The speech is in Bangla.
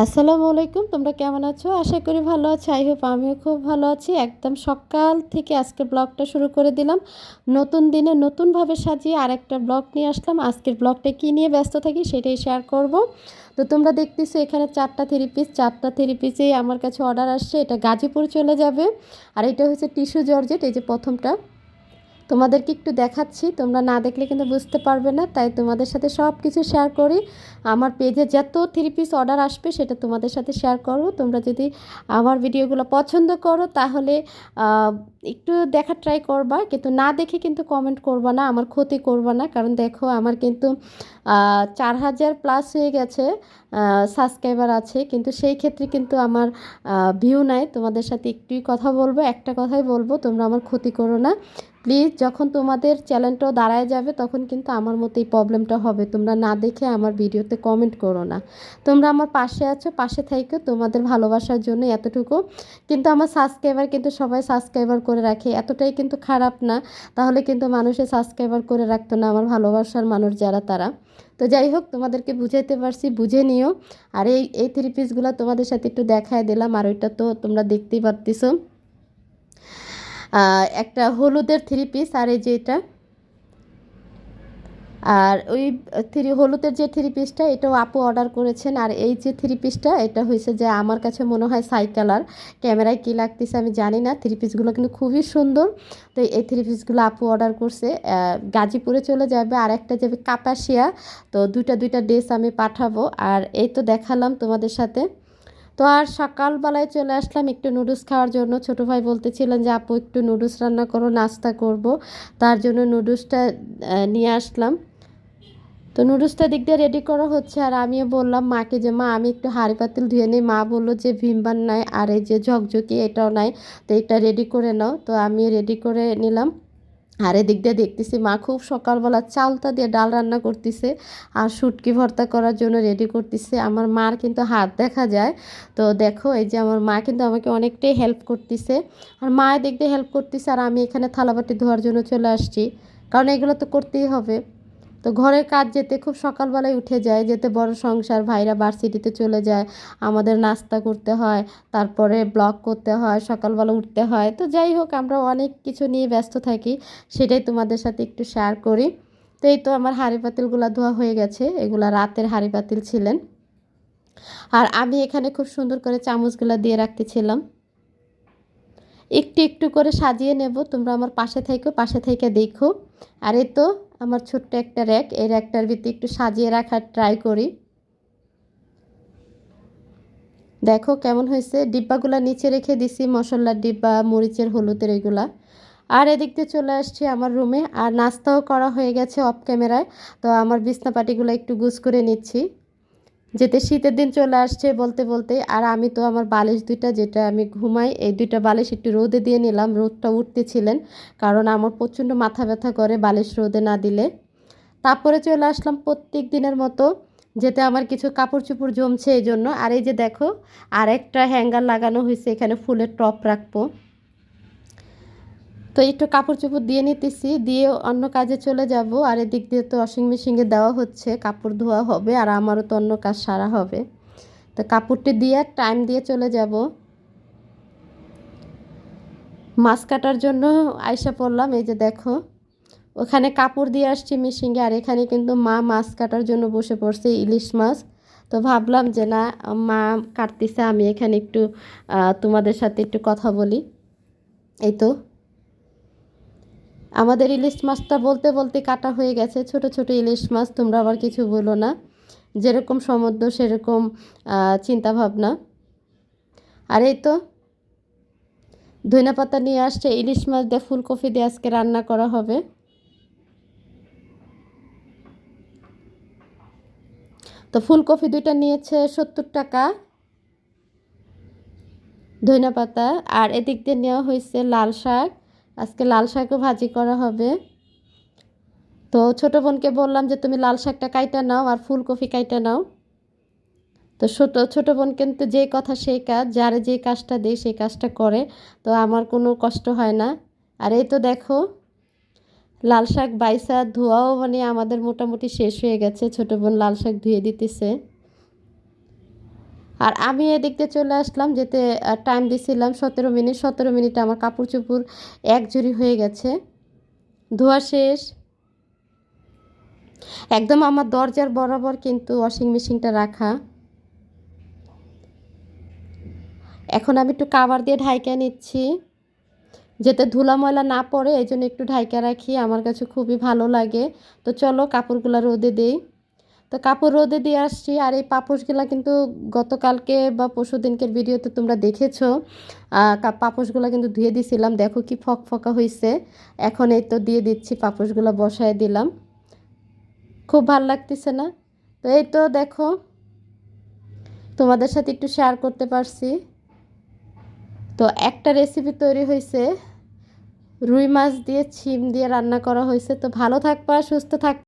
আসসালামু আলাইকুম, তোমরা কেমন আছো? আশা করি ভালো আছো। আই হোপ আমিও খুব ভালো আছি। একদম সকাল থেকে আজকের ব্লগটা শুরু করে দিলাম। নতুন দিনে নতুনভাবে সাজিয়ে আরেকটা ব্লগ নিয়ে আসলাম। আজকের ব্লগটা কী নিয়ে ব্যস্ত থাকি সেটাই শেয়ার করব। তো তোমরা দেখতেছো এখানে চারটা থ্রি পিস চারটা থ্রি পিসেই আমার কাছে অর্ডার আসছে। এটা গাজীপুর চলে যাবে। আর এটা হচ্ছে টিস্যু জর্জেট এই যে প্রথমটা। তোমাদেরকে একটু দেখাচ্ছি। তোমরা না দেখলে কিন্তু বুঝতে পারবে না, তাই তোমাদের সাথে সব কিছু শেয়ার করি। আমার পেজে যত থ্রি পিস অর্ডার আসবে, সেটা তোমাদের সাথে শেয়ার করো তোমরা যদি আমার ভিডিওগুলো পছন্দ করো, তাহলে একটু দেখা ট্রাই করবা। কিন্তু না দেখে কিন্তু কমেন্ট করবা না, আমার ক্ষতি করবা না। কারণ দেখো, আমার কিন্তু চার হাজার প্লাস হয়ে গেছে সাবস্ক্রাইবার আছে, কিন্তু সেই ক্ষেত্রে কিন্তু আমার ভিউ নাই। তোমাদের সাথে একটুই কথা বলব, একটা কথাই বলব, তোমরা আমার ক্ষতি করো না। প্লিজ যখন তোমাদের চ্যানেলটাও দাঁড়ায় যাবে, তখন কিন্তু আমার মতো এই প্রবলেমটা হবে। তোমরা না দেখে আমার ভিডিওতে কমেন্ট করো না। তোমরা আমার পাশে আছো, পাশে থাইকো, তোমাদের ভালোবাসার জন্য এতটুকু। কিন্তু আমার সাবস্ক্রাইবার কিন্তু সবাই সাবস্ক্রাইবার করে রাখে, এতটাই কিন্তু খারাপ না। তাহলে কিন্তু মানুষে সাবস্ক্রাইবার করে রাখতো না, আমার ভালোবাসার মানুষ যারা, তারা। তো যাই হোক, তোমাদেরকে বুঝাইতে পারছি, বুঝে নিও। আর এই এই থ্রি পিসগুলো তোমাদের সাথে একটু দেখায় দিলাম, আর ওইটা তো তোমরা দেখতেই পারতেছো। একটা হলুদের থ্রি পিস আর এই যে এটা আর ওই থ্রি হলুদের যে থ্রি পিসটা, এটাও আপু অর্ডার করেছেন। আর এই যে থ্রি পিসটা, এটা হয়েছে যে আমার কাছে মনে হয় সাই কালার। ক্যামেরায় কী লাগতেছে আমি জানি না। থ্রি পিসগুলো কিন্তু খুবই সুন্দর। তো এই থ্রি পিসগুলো আপু অর্ডার করছে। গাজীপুরে চলে যাবে। আর একটা যাবে কাপাসিয়া। তো দুইটা দুইটা ড্রেস আমি পাঠাবো। আর এই তো দেখালাম তোমাদের সাথে। তো আর সকালবেলায় চলে আসলাম একটু নুডলস খাওয়ার জন্য। ছোটো ভাই বলতেছিলেন যে, আপু, একটু নুডলস রান্না করো, নাস্তা করব। তার জন্য নুডলসটা নিয়ে আসলাম। তো নুডলসটা দিক দিয়ে রেডি করা হচ্ছে আর আমিও বললাম মাকে যে, মা, আমি একটু হাড়ি পাতিল ধুয়ে নিই। মা বলল যে ভিমবার নাই আর এই যে ঝকঝকি এটাও নাই। তো এটা রেডি করে নাও। তো আমি রেডি করে নিলাম। আর এদিক দিয়ে দেখতেছি মা খুব সকালবেলা চালতা দিয়ে ডাল রান্না করতেছে আর শুটকি ভর্তা করার জন্য রেডি করতেছে। আমার মার কিন্তু হাত দেখা যায়। তো দেখো, এই যে আমার মা কিন্তু আমাকে অনেকটাই হেল্প করতেছে। আর মা এদিক দিয়ে হেল্প করতেছে আর আমি এখানে থালাবাটি ধোয়ার জন্য চলে আসছি। কারণ এগুলো তো করতেই হবে। তো ঘরের কাজ যেতে খুব সকালবেলায় উঠে যায়, যেতে বড় সংসার, ভাইরা ভার্সিটিতে চলে যায়, আমাদের নাস্তা করতে হয়, তারপরে ব্লগ করতে হয়, সকালবেলা উঠতে হয়। তো যাই হোক, আমরা অনেক কিছু নিয়ে ব্যস্ত থাকি, সেটাই তোমাদের সাথে একটু শেয়ার করি। তো এই তো আমার হাঁড়ি পাতিলগুলো ধোয়া হয়ে গেছে, এগুলা রাতের হাঁড়ি পাতিল ছিলেন। আর আমি এখানে খুব সুন্দর করে চামচগুলো দিয়ে রাখতেছিলাম। একটু একটু করে সাজিয়ে নেব, তোমরা আমার পাশে থাইকো পাশে থেকে দেখো। আর এই তো আমার ছোট্ট একটা র্যাক, এই র্যাকটার ভিতরে একটু সাজিয়ে রাখার ট্রাই করি। দেখো কেমন হয়েছে। ডিব্বাগুলো নিচে রেখে দিছি, মশলার ডিব্বা, মরিচের, হলুদের এগুলা। আর এদিক দিয়ে চলে আসছি আমার রুমে। আর নাস্তাও করা হয়ে গেছে অফ ক্যামেরায় তো আমার বিছনাপাটিগুলো একটু গুছ করে নিচ্ছি। যেতে শীতের দিন চলে আসছে বলতে বলতে, আর আমি তো আমার বালিশ দুইটা, যেটা আমি ঘুমাই, এই দুইটা বালিশ একটু রোদে দিয়ে নিলাম, রোদটা উঠতেছিলেন, কারণ আমার প্রচণ্ড মাথা ব্যথা করে বালিশ রোদে না দিলে। তারপরে চলে আসলাম প্রত্যেক দিনের মতো, যেতে আমার কিছু কাপড় চুপড় জমছে এই জন্য, আর এই যে দেখো আর একটা হ্যাঙ্গার লাগানো হয়েছে, এখানে ফুলের টপ রাখব। তো একটু কাপড় চোপড় দিয়ে নিতেছি, দিয়ে অন্য কাজে চলে যাব। আর এদিক দিয়ে তো ওয়াশিং মেশিনে দেওয়া হচ্ছে, কাপড় ধোয়া হবে আর আমারও তো অন্য কাজ সারা হবে। তো কাপড়টি দিয়ে টাইম দিয়ে চলে যাব। মাছ কাটার জন্য আয়সা পড়লাম, এই যে দেখো। ওখানে কাপড় দিয়ে আসছি মেশিনে আর এখানে কিন্তু মা মাছ কাটার জন্য বসে পড়ছে, ইলিশ মাছ। তো ভাবলাম যে না, মা কাটতেছে, আমি এখানে একটু তোমাদের সাথে একটু কথা বলি। এই তো। আমাদের ইলিশ মাছটা বলতে বলতে কাটা হয়ে গেছে। ছোট ছোট ইলিশ মাছ, তোমরা আবার কিছু বলো না। যেরকম সমুদ্র, সেরকম চিন্তা ভাবনা আর এই তো ধইনা পাতা নিয়ে আসছে, ইলিশ মাছ দিয়ে ফুলকপি দিয়ে আজকে রান্না করা হবে। তো ফুলকপি দুইটা নিয়েছে সত্তর টাকা। ধইনা পাতা আর এদিক দিয়ে নেওয়া হয়েছে লাল শাক। আজকে লাল শাকও ভাজি করা হবে। তো ছোটো বোনকে বললাম যে, তুমি লাল শাকটা কাইটা নাও আর ফুলকপি কাইটা নাও। তো ছোটো ছোটো বোন কিন্তু যে কথা সেই কাজ, যারে যে কাজটা দেয় সেই কাজটা করে। তো আমার কোনো কষ্ট হয় না। আর এই তো দেখো, লাল শাক বাইসা ধোয়াও মানে আমাদের মোটামুটি শেষ হয়ে গেছে। ছোটো বোন লাল শাক ধুয়ে দিতেছে। আর আমি এদিক দিয়ে চলে আসলাম, যেতে টাইম দিছিলাম সতেরো মিনিট। সতেরো মিনিটে আমার কাপড় চোপড় এক জুড়ি হয়ে গেছে। ধোয়া শেষ। একদম আমার দরজার বরাবর কিন্তু ওয়াশিং মেশিনটা রাখা। এখন আমি একটু কাবার দিয়ে ঢাইকা নিচ্ছি। যাতে ধুলা ময়লা না পড়ে, এই জন্য একটু ঢাইকা রাখি। আমার কাছে খুবই ভালো লাগে। তো চলো, কাপড়গুলো রোদে দিই। তো কাপড় রোদে দিয়ে আসছি আর এই পাপোশগুলো কিন্তু গতকালকে বা পরশু দিনকের ভিডিওতে তোমরা দেখেছ। পাপোশগুলো কিন্তু ধুয়ে দিছিলাম। দেখো কি ফক ফকা হয়েছে এখন এই তো দিয়ে দিচ্ছি, পাপোশগুলো বসায় দিলাম। খুব ভালো লাগতেছে না? তো এই তো দেখো, তোমাদের সাথে একটু শেয়ার করতে পারছি। তো একটা রেসিপি তৈরি হয়েছে রুই মাছ দিয়ে, ছিম দিয়ে রান্না করা হয়েছে তো ভালো থাকবা, সুস্থ থাক